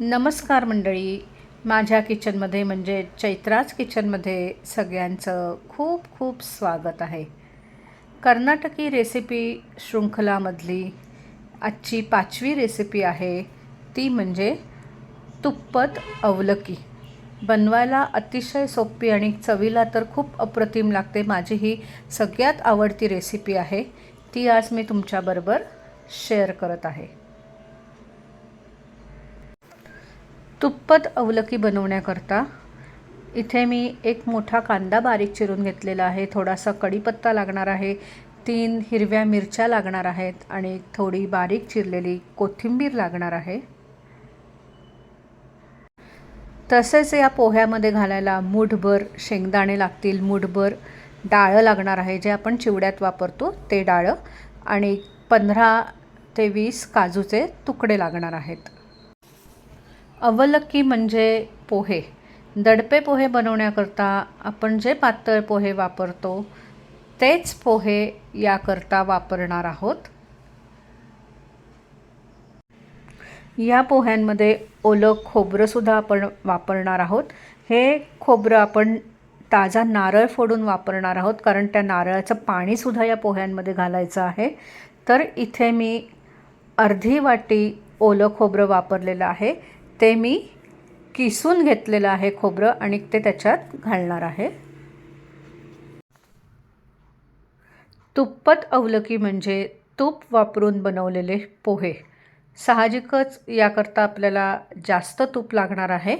नमस्कार मंडळी. माझ्या किचनमध्ये म्हणजे चैत्राज किचनमध्ये सगळ्यांचं खूप खूप स्वागत आहे. कर्नाटकी रेसिपी शृंखलामधली आजची पाचवी रेसिपी आहे. ती म्हणजे तुप्पत अवलकी. बनवायला अतिशय सोपी आणि चवीला तर खूप अप्रतिम लागते. माझी ही सगळ्यात आवडती रेसिपी आहे. ती आज मी तुमच्याबरोबर शेअर करत आहे. तुप्पत अवलकी बनवण्याकरता इथे मी एक मोठा कांदा बारीक चिरून घेतलेला आहे. थोडासा कढीपत्ता लागणार आहे. तीन हिरव्या मिरच्या लागणार आहेत आणि थोडी बारीक चिरलेली कोथिंबीर लागणार आहे. तसेच या पोह्यामध्ये घालायला मूठभर शेंगदाणे लागतील. मूठभर डाळं लागणार आहे. जे आपण चिवड्यात वापरतो ते डाळं आणि पंधरा ते वीस काजूचे तुकडे लागणार आहेत. अवलक्की म्हणजे पोहे. दडपे पोहे बनवण्याकरता आपण जे पातळ पोहे वापरतो तेच पोहे याकरता वापरणार आहोत. या पोह्यांमध्ये ओलं खोबरंसुद्धा आपण वापरणार आहोत. हे खोबरं आपण ताजा नारळ फोडून वापरणार आहोत कारण त्या नारळाचं पाणीसुद्धा या पोह्यांमध्ये घालायचं आहे. तर इथे मी अर्धी वाटी ओलं खोबरं वापरलेलं आहे. ते मी किसून घेतलेलं आहे खोबरं आणि ते त्याच्यात घालणार आहे. तुप्पत अवलकी म्हणजे तूप वापरून बनवलेले पोहे. साहजिकच याकरता आपल्याला जास्त तूप लागणार आहे.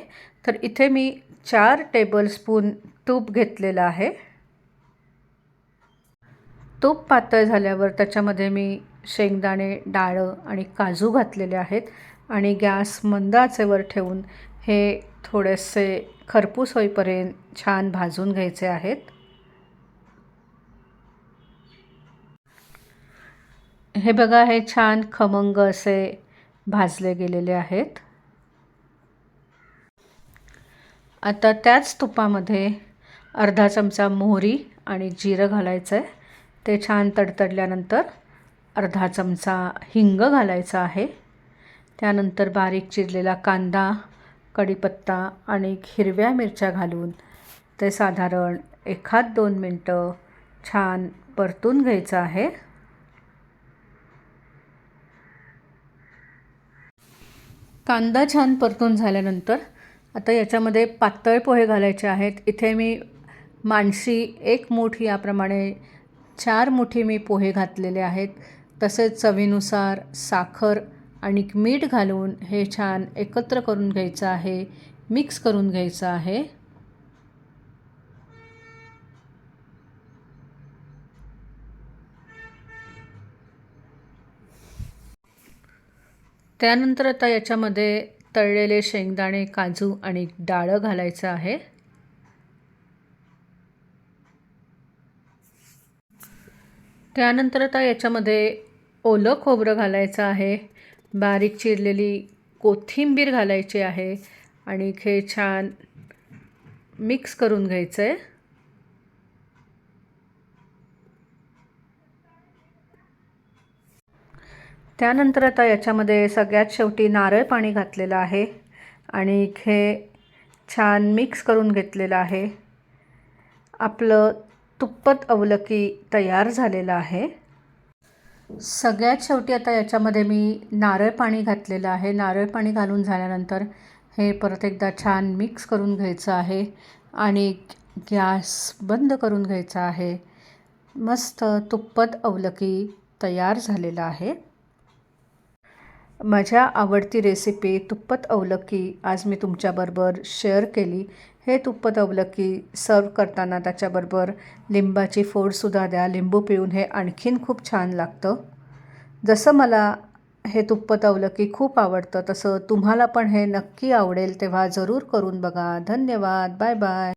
तर इथे मी चार टेबलस्पून तूप घेतलेलं आहे. तूप पातळ झाल्यावर त्याच्यामध्ये मी शेंगदाणे डाळं आणि काजू घातलेले आहेत. आणि गॅस मंद आचेवर ठेवून हे थोडेसे खरपूस होईपर्यंत छान भाजून घ्यायचे आहेत. हे बघा हे छान खमंग असे भाजले गेलेले आहेत. आता त्याच तुपामध्ये अर्धा चमचा मोहरी आणि जिरं घालायचं आहे ते छान तडतडल्यानंतर अर्धा चमचा हिंग घालायचा आहे. त्यानंतर बारीक चिरलेला कांदा कढीपत्ता आणि हिरव्या मिरच्या घालून ते साधारण एखाद दोन मिनटं छान परतून घ्यायचं आहे. कांदा छान परतून झाल्यानंतर आता याच्यामध्ये पातळ पोहे घालायचे आहेत. इथे मी माणशी एक मूठ याप्रमाणे चार मुठी मी पोहे घातलेले आहेत. तसेच चवीनुसार साखर आणि मीठ घालून हे छान एकत्र करून घ्यायचं आहे. मिक्स करून घ्यायचं आहे. त्यानंतर आता याच्यामध्ये तळलेले शेंगदाणे काजू आणि डाळं घालायचं आहे. त्यानंतर आता याच्यामध्ये ओलं खोबरं घालायचं आहे. बारीक चिरलेली कोथिंबीर घालायची आहे आणि हे छान मिक्स करून घ्यायचं आहे त्यानंतर आता याच्यामध्ये सगळ्यात शेवटी नारळ पाणी घातलेलं आहे आणि हे छान मिक्स करून घेतलेलं आहे. आपलं तुप्पत अवलकी तयार झालेलं आहे. सगळ्यात शेवटी आता याच्यामध्ये मी नारळ पाणी घातलेलं आहे. नारळ पाणी घालून झाल्यानंतर हे परत एकदा छान मिक्स करून घ्यायचं आहे आणि गॅस बंद करून घ्यायचा आहे. मस्त तुप्पत अवलकी तयार झालेलं आहे. माझ्या आवडती रेसिपी तुप्पत अवलकी आज मी तुमच्याबरोबर शेअर केली. हे तुप्पत अवलकी सर्व करताना त्याच्याबरोबर लिंबाची फोडसुद्धा द्या. लिंबू पिळून हे आणखीन खूप छान लागतं. जसं मला हे तुप्पत अवलकी खूप आवडतं तसं तुम्हाला पण हे नक्की आवडेल तेव्हा जरूर करून बघा. धन्यवाद. Bye bye